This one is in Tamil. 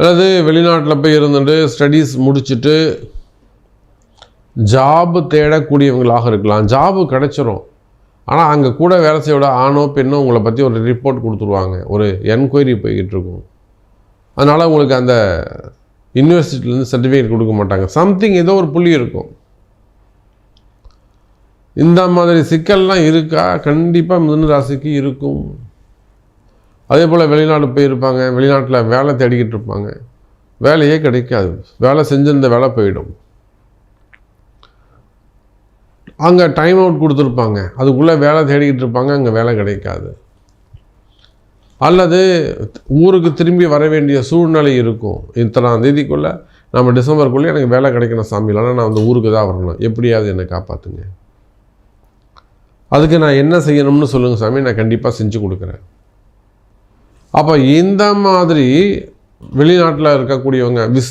அல்லது வெளிநாட்டில் போய் இருந்துட்டு ஸ்டடீஸ் முடிச்சுட்டு ஜாபு தேடக்கூடியவங்களாக இருக்கலாம். ஜாபு கிடச்சிரும். ஆனால் அங்கே கூட வேலை செய்ய விட ஆணோ பெண்ணோ உங்களை பற்றி ஒரு ரிப்போர்ட் கொடுத்துருவாங்க. ஒரு என்கொயரி போய்கிட்டு இருக்கும். அதனால் உங்களுக்கு அந்த யூனிவர்சிட்டிலேருந்து சர்டிஃபிகேட் கொடுக்க மாட்டாங்க. சம்திங் ஏதோ ஒரு புள்ளி இருக்கும். இந்த மாதிரி சிக்கல்லாம் இருக்கா? கண்டிப்பாக மிதுன ராசிக்கு இருக்கும். அதே போல் வெளிநாடு போயிருப்பாங்க வெளிநாட்டில் வேலை தேடிக்கிட்டு இருப்பாங்க. வேலையே கிடைக்காது. வேலை செஞ்சிருந்த வேலை போயிடும். அங்கே டைம் அவுட் கொடுத்துருப்பாங்க. அதுக்குள்ளே வேலை தேடிக்கிட்டு இருப்பாங்க அங்கே வேலை கிடைக்காது. அல்லது ஊருக்கு திரும்பி வர வேண்டிய சூழ்நிலை இருக்கும். இத்தனாம் தேதிக்குள்ளே நம்ம டிசம்பருக்குள்ளே எனக்கு வேலை கிடைக்கணும் சாமி. இல்லைனா நான் அந்த ஊருக்கு தான் வரணும். எப்படியாவது என்னை காப்பாற்றுங்க அதுக்கு நான் என்ன செய்யணும்னு சொல்லுங்கள் சாமி. நான் கண்டிப்பாக செஞ்சு கொடுக்குறேன். அப்போ இந்த மாதிரி வெளிநாட்டில் இருக்கக்கூடியவங்க விஸ்